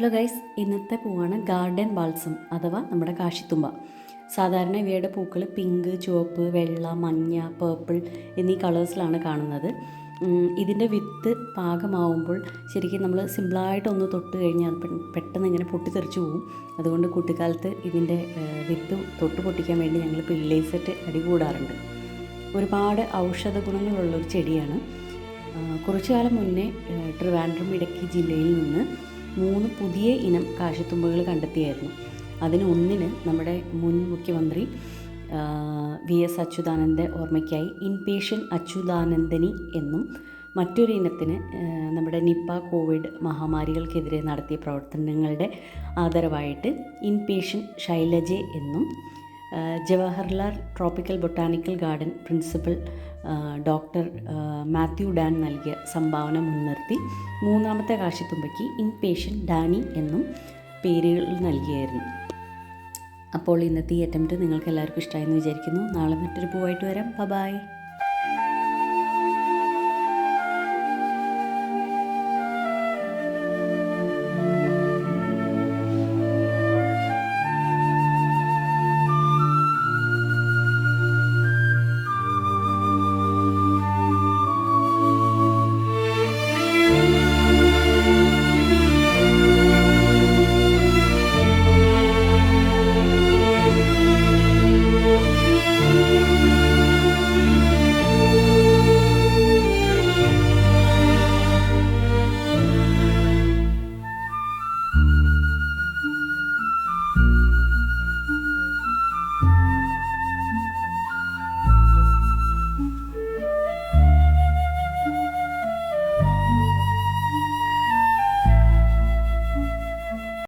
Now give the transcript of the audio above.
Hello guys ഇന്നത്തെ പൂവാണ് garden balsam അഥവാ നമ്മുടെ കാശിത്തുമ്പ. സാധാരണ ഇവയുടെ പൂക്കൾ പിങ്ക് ചുവപ്പ് വെള്ള മഞ്ഞ പേർപ്പിൾ എന്നീ കളേഴ്സിലാണ് കാണുന്നത്. ഇതിന്റെ വിത്ത് പാകമാവുമ്പോൾ ശരിക്കും നമ്മൾ സിമ്പിളായിട്ടൊന്ന് തൊട്ട് കഴിഞ്ഞാൽ പെട്ടെന്ന് ഇങ്ങനെ പൊട്ടിത്തെറിച്ച് പോകും അതുകൊണ്ട് കുട്ടിക്കാലത്ത് ഇതിന്റെ വിത്ത് തൊട്ട് പൊട്ടിക്കാൻ വേണ്ടി ഞങ്ങൾ പിള്ളേഴ്സെറ്റ് അടികൂടാറുണ്ട്. ഒരുപാട് ഔഷധ ഗുണങ്ങളുള്ളൊരു ചെടിയാണ്. കുറച്ചു കാലം മുന്നേ ട്രിവാൻഡ്രം ഇടുക്കി ജില്ലയിൽ നിന്ന് മൂന്ന് പുതിയ ഇനം കാശിത്തുമ്പകൾ കണ്ടെത്തിയായിരുന്നു. അതിന് ഒന്നിന് നമ്മുടെ മുൻ മുഖ്യമന്ത്രി വി എസ് അച്യുതാനന്ദ ഓർമ്മയ്ക്കായി ഇൻപേഷ്യൻ അച്യുതാനന്ദനി എന്നും മറ്റൊരു ഇനത്തിന് നമ്മുടെ നിപ്പ കോവിഡ് മഹാമാരികൾക്കെതിരെ നടത്തിയ പ്രവർത്തനങ്ങളുടെ ആദരവായിട്ട് ഇൻപേഷ്യൻ ശൈലജെ എന്നും Jawaharlal tropical botanical garden principal doctor Mathew Dan നൽകിയ സംഭാവന മുൻനിർത്തി മൂന്നാമത്തെ കാശിത്തുമ്പയ്ക്ക് ഇൻ പേഷ്യന്റ് ഡാനി എന്നും പേരുകൾ നൽകിയായിരുന്നു. അപ്പോൾ ഇന്നത്തെ ഈ അറ്റംപ്റ്റ് നിങ്ങൾക്ക് എല്ലാവർക്കും ഇഷ്ടമായെന്ന് വിചാരിക്കുന്നു. നാളെ മറ്റൊരു പൂവായിട്ട് വരാം. ബ ബായ്